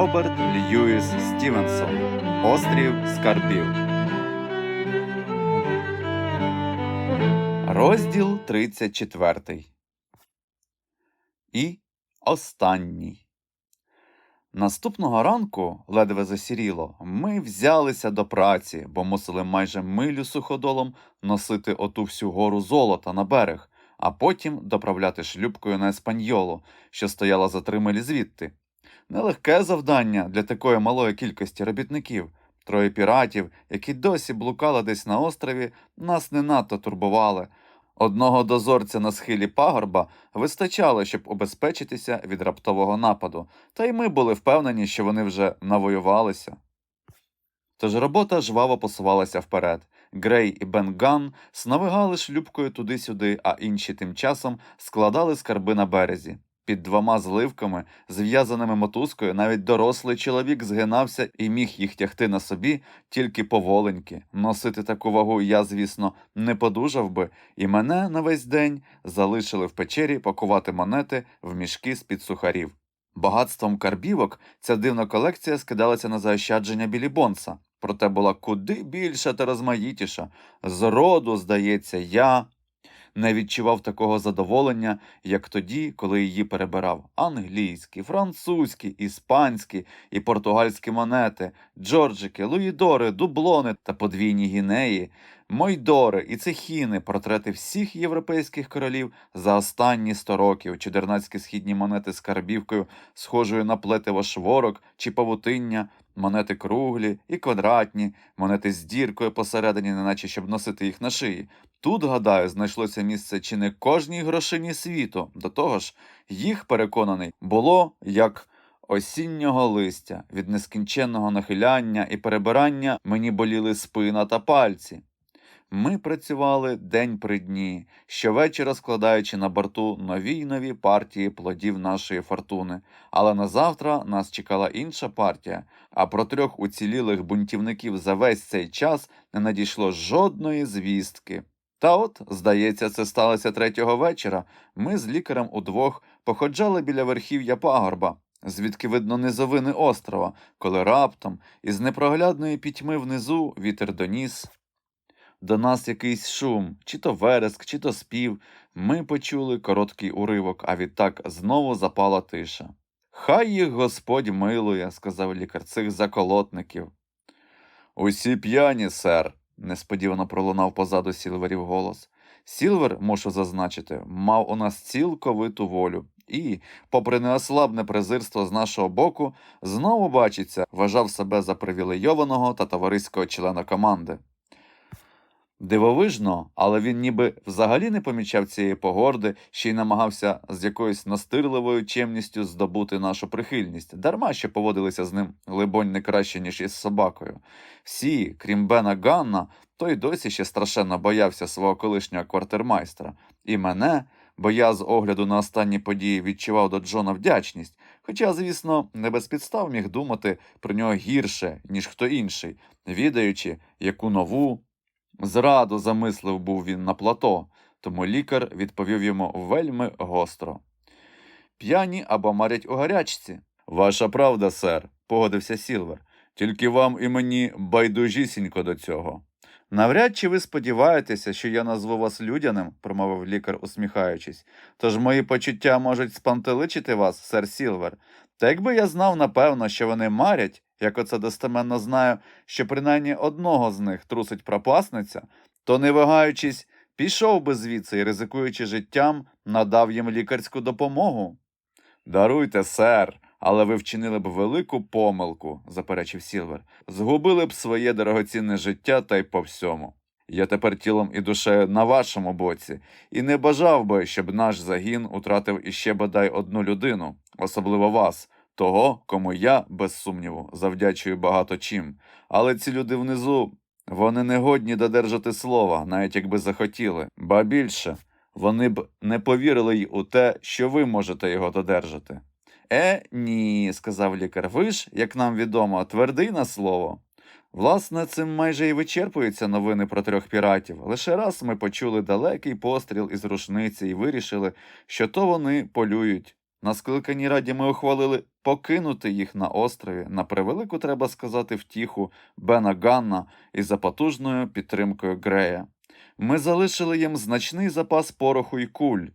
Роберт Льюіс Стівенсон Острів Скарбів. Розділ 34. І останній. Наступного ранку, ледве засіріло, ми взялися до праці, бо мусили майже милю суходолом носити оту всю гору золота на берег, а потім доправляти шлюбкою на еспаньолу, що стояла за три милі звідти. Нелегке завдання для такої малої кількості робітників. Троє піратів, які досі блукали десь на острові, нас не надто турбували. Одного дозорця на схилі пагорба вистачало, щоб обезпечитися від раптового нападу, та й ми були впевнені, що вони вже навоювалися. Тож робота жваво посувалася вперед. Грей і Бен Ган сновигали шлюбкою туди-сюди, а інші тим часом складали скарби на березі. Під двома зливками, зв'язаними мотузкою, навіть дорослий чоловік згинався і міг їх тягти на собі тільки поволеньки. Носити таку вагу я, звісно, не подужав би, і мене на весь день залишили в печері пакувати монети в мішки з-під сухарів. Багатством карбівок ця дивна колекція скидалася на заощадження Білі Бонса, проте була куди більша та розмаїтіша. Зроду, здається, я не відчував такого задоволення, як тоді, коли її перебирав англійські, французькі, іспанські і португальські монети, джорджики, луїдори, дублони та подвійні гінеї, мойдори і цехіни, портрети всіх європейських королів за останні сто років, чудернацькі східні монети з карбівкою, схожою на плетиво шворок чи павутиння, монети круглі і квадратні, монети з діркою посередині, неначе щоб носити їх на шиї. Тут, гадаю, знайшлося місце чи не кожній грошині світу. До того ж, їх, переконаний, було як осіннього листя, від нескінченного нахиляння і перебирання мені боліли спина та пальці. Ми працювали день при дні, щовечора складаючи на борту нові й нові партії плодів нашої фортуни. Але на завтра нас чекала інша партія, а про трьох уцілілих бунтівників за весь цей час не надійшло жодної звістки. Та от, здається, це сталося третього вечора. Ми з лікарем удвох походжали біля верхів'я пагорба, звідки видно низовини острова, коли раптом із непроглядної пітьми внизу вітер доніс. До нас якийсь шум, чи то вереск, чи то спів. Ми почули короткий уривок, а відтак знову запала тиша. Хай їх Господь милує, сказав лікар цих заколотників. Усі п'яні, сер, несподівано пролунав позаду Сілверів голос. Сілвер, мушу зазначити, мав у нас цілковиту волю і, попри неослабне презирство з нашого боку, знову бачиться, вважав себе за привілейованого та товариського члена команди. Дивовижно, але він ніби взагалі не помічав цієї погорди, ще й намагався з якоюсь настирливою чемністю здобути нашу прихильність, дарма що поводилися з ним, либонь, не краще, ніж із собакою. Всі, крім Бена Ганна, той досі ще страшенно боявся свого колишнього квартирмайстра. І мене, бо я з огляду на останні події відчував до Джона вдячність, хоча, звісно, не без підстав міг думати про нього гірше, ніж хто інший, відаючи, яку нову. Зраду замислив був він на плато, тому лікар відповів йому вельми гостро. П'яні або марять у гарячці. Ваша правда, сер, погодився Сілвер. Тільки вам і мені байдужісінько до цього. Навряд чи ви сподіваєтеся, що я назву вас людяним, промовив лікар, усміхаючись. Тож мої почуття можуть спантеличити вас, сер Сілвер. Та якби я знав, напевно, що вони марять, як оце достеменно знаю, що принаймні одного з них трусить пропасниця, то, не вагаючись, пішов би звідси і, ризикуючи життям, надав їм лікарську допомогу. Даруйте, сер, але ви вчинили б велику помилку, заперечив Сілвер. Згубили б своє дорогоцінне життя та й по всьому. Я тепер тілом і душею на вашому боці, і не бажав би, щоб наш загін утратив іще бодай одну людину, особливо вас, того, кому я, без сумніву, завдячую багато чим. Але ці люди внизу, вони не годні додержати слова, навіть якби захотіли, ба більше, вони б не повірили й у те, що ви можете його додержати. Е, ні, сказав лікар, ви ж, як нам відомо, твердий на слово. Власне, цим майже і вичерпуються новини про трьох піратів. Лише раз ми почули далекий постріл із рушниці і вирішили, що то вони полюють. На скликаній раді ми ухвалили покинути їх на острові на превелику, треба сказати, втіху Бена Ганна і за потужною підтримкою Грея. Ми залишили їм значний запас пороху і куль,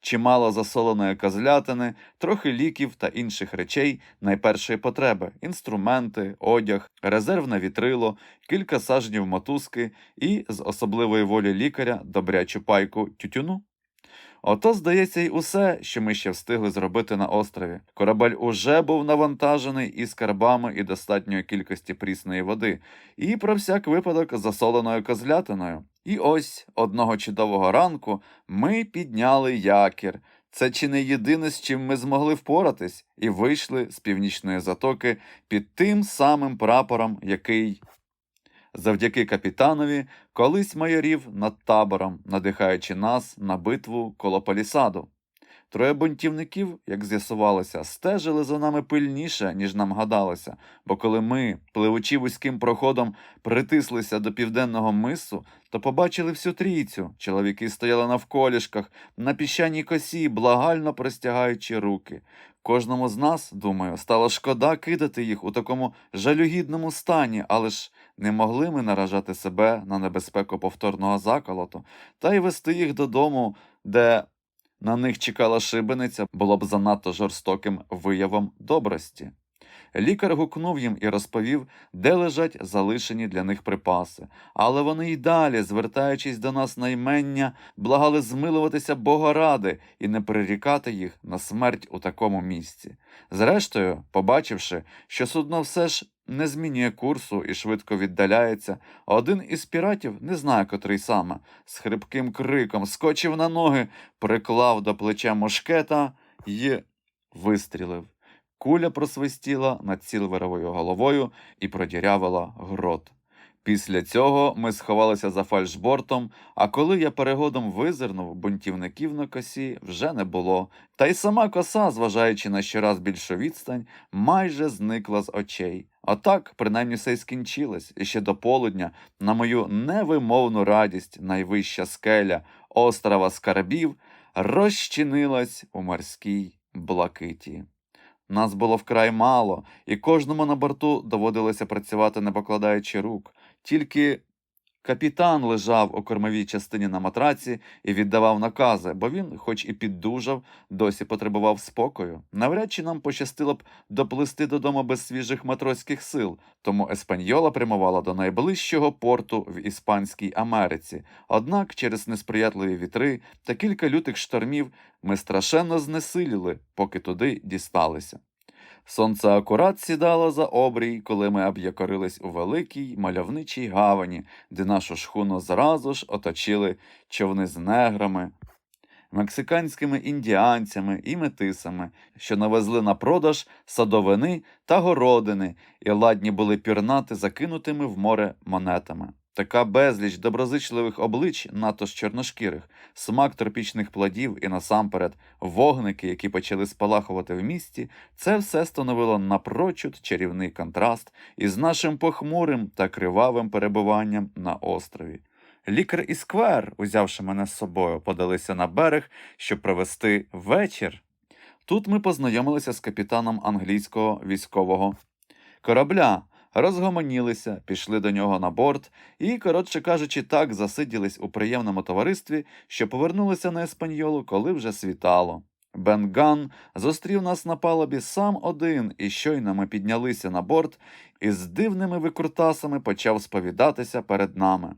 чимало засоленої козлятини, трохи ліків та інших речей найпершої потреби, інструменти, одяг, резервне вітрило, кілька сажнів мотузки і, з особливої волі лікаря, добрячу пайку тютюну. Ото, здається, й усе, що ми ще встигли зробити на острові. Корабель уже був навантажений і скарбами і достатньої кількості прісної води, і про всяк випадок засоленою козлятиною. І ось одного чудового ранку ми підняли якір. Це чи не єдине, з чим ми змогли впоратись, і вийшли з північної затоки під тим самим прапором, який, завдяки капітанові, колись майорів над табором, надихаючи нас на битву коло палісаду. Троє бунтівників, як з'ясувалося, стежили за нами пильніше, ніж нам гадалося, бо коли ми, пливучи вузьким проходом, притислися до південного мису, то побачили всю трійцю. Чоловіки стояли навколішках, на піщаній косі, благально простягаючи руки. Кожному з нас, думаю, стало шкода кидати їх у такому жалюгідному стані, але ж не могли ми наражати себе на небезпеку повторного заколоту, та й вести їх додому, де на них чекала шибениця, було б занадто жорстоким виявом добрості. Лікар гукнув їм і розповів, де лежать залишені для них припаси, але вони й далі, звертаючись до нас на ймення, благали змилуватися Бога ради і не прирікати їх на смерть у такому місці. Зрештою, побачивши, що судно все ж не змінює курсу і швидко віддаляється, один із піратів, не знаю котрий саме, з хрипким криком скочив на ноги, приклав до плеча мушкета і вистрілив. Куля просвистіла над Сілверовою головою і продірявила грот. Після цього ми сховалися за фальшбортом, а коли я перегодом визирнув, бунтівників на косі вже не було. Та й сама коса, зважаючи на щораз більшу відстань, майже зникла з очей. Отак, принаймні, все й скінчилось, і ще до полудня, на мою невимовну радість, найвища скеля острова Скарбів розчинилась у морській блакиті. Нас було вкрай мало, і кожному на борту доводилося працювати, не покладаючи рук. Тільки капітан лежав у кормовій частині на матраці і віддавав накази, бо він, хоч і піддужав, досі потребував спокою. Навряд чи нам пощастило б доплисти додому без свіжих матроських сил, тому Еспаньола прямувала до найближчого порту в Іспанській Америці. Однак через несприятливі вітри та кілька лютих штормів ми страшенно знесиліли, поки туди дісталися. Сонце акурат сідало за обрій, коли ми об'якорились у великій мальовничій гавані, де нашу шхуну зразу ж оточили човни з неграми, мексиканськими індіанцями і метисами, що навезли на продаж садовини та городини і ладні були пірнати закинутими в море монетами. Така безліч доброзичливих облич, надто ж чорношкірих, смак тропічних плодів і насамперед вогники, які почали спалахувати в місті, це все становило напрочуд чарівний контраст із нашим похмурим та кривавим перебуванням на острові. Лікар і сквер, узявши мене з собою, подалися на берег, щоб провести вечір. Тут ми познайомилися з капітаном англійського військового корабля, розгомонілися, пішли до нього на борт і, коротше кажучи, так засиділись у приємному товаристві, що повернулися на еспаньолу, коли вже світало. Бен Ган зустрів нас на палубі сам один, і щойно ми піднялися на борт, і з дивними викрутасами почав сповідатися перед нами.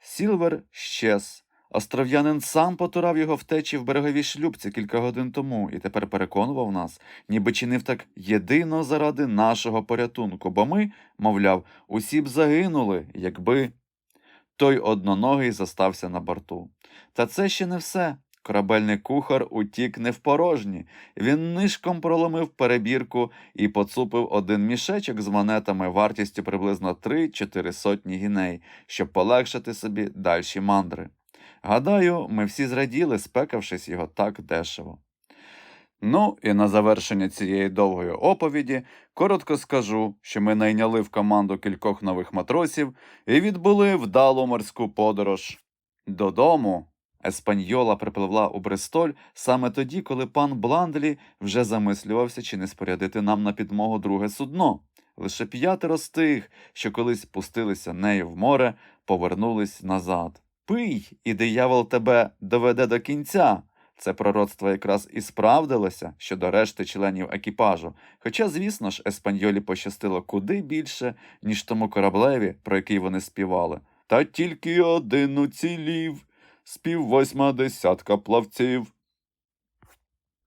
Сілвер щез. Остров'янин сам потурав його втечі в береговій шлюбці кілька годин тому і тепер переконував нас, ніби чинив так єдино заради нашого порятунку, бо ми, мовляв, усі б загинули, якби той одноногий зостався на борту. Та це ще не все. Корабельний кухар утік не в порожні. Він нишком проломив перебірку і поцупив один мішечок з монетами вартістю приблизно 3-4 сотні гіней, щоб полегшити собі дальші мандри. Гадаю, ми всі зраділи, спекавшись його так дешево. Ну, і на завершення цієї довгої оповіді коротко скажу, що ми найняли в команду кількох нових матросів і відбули вдалу морську подорож додому. Еспаньола припливла у Бристоль саме тоді, коли пан Бландлі вже замислювався, чи не спорядити нам на підмогу друге судно. Лише п'ятеро з тих, що колись пустилися нею в море, повернулись назад. Пий, і диявол тебе доведе до кінця. Це пророцтво якраз і справдилося щодо решти членів екіпажу. Хоча, звісно ж, еспаньолі пощастило куди більше, ніж тому кораблеві, про який вони співали. Та тільки один уцілів, спів восьма десятка плавців.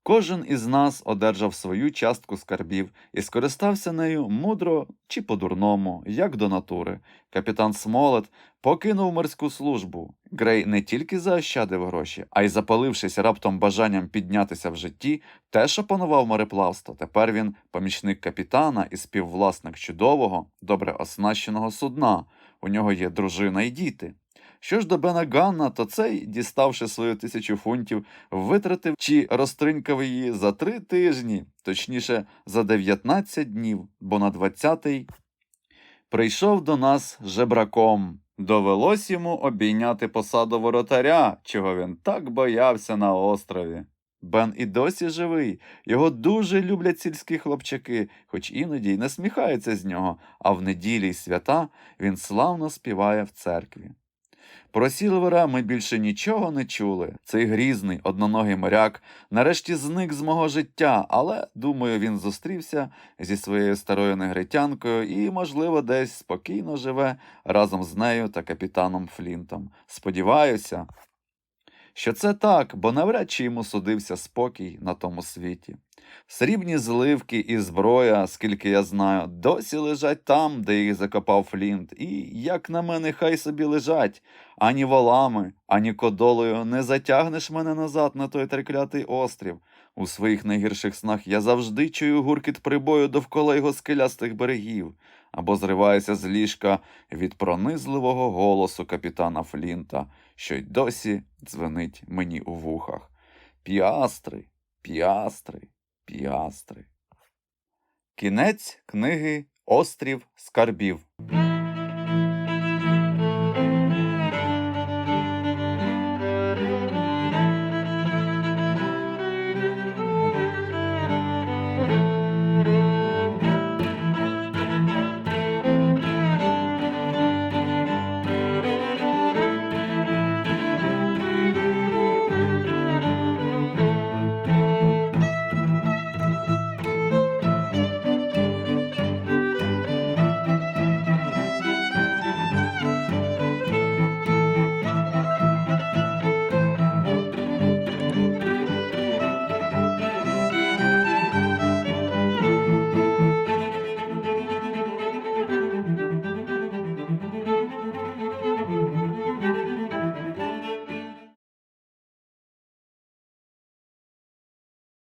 Кожен із нас одержав свою частку скарбів і скористався нею мудро чи по-дурному, як до натури. Капітан Смолет покинув морську службу. Грей не тільки заощадив гроші, а й запалившись раптом бажанням піднятися в житті, теж опанував мореплавство. Тепер він помічник капітана і співвласник чудового, добре оснащеного судна. У нього є дружина і діти. Що ж до Бена Ганна, то цей, діставши свою тисячу фунтів, витратив чи розтринькав її за три тижні, точніше, за 19 днів, бо на 20-й прийшов до нас жебраком. Довелось йому обійняти посаду воротаря, чого він так боявся на острові. Бен і досі живий, його дуже люблять сільські хлопчаки, хоч іноді й насміхаються з нього, а в неділі й свята він славно співає в церкві. Про Сілвера ми більше нічого не чули. Цей грізний одноногий моряк нарешті зник з мого життя, але, думаю, він зустрівся зі своєю старою негритянкою і, можливо, десь спокійно живе разом з нею та капітаном Флінтом. Сподіваюся, що це так, бо навряд чи йому судився спокій на тому світі. Срібні зливки і зброя, скільки я знаю, досі лежать там, де їх закопав Флінт, і, як на мене, хай собі лежать. Ані волами, ані кодолою не затягнеш мене назад на той триклятий острів. У своїх найгірших снах я завжди чую гуркіт прибою довкола його скелястих берегів, або зриваюся з ліжка від пронизливого голосу капітана Флінта, що й досі дзвенить мені у вухах. Піастри, піастри, піастри. Кінець книги Острів скарбів.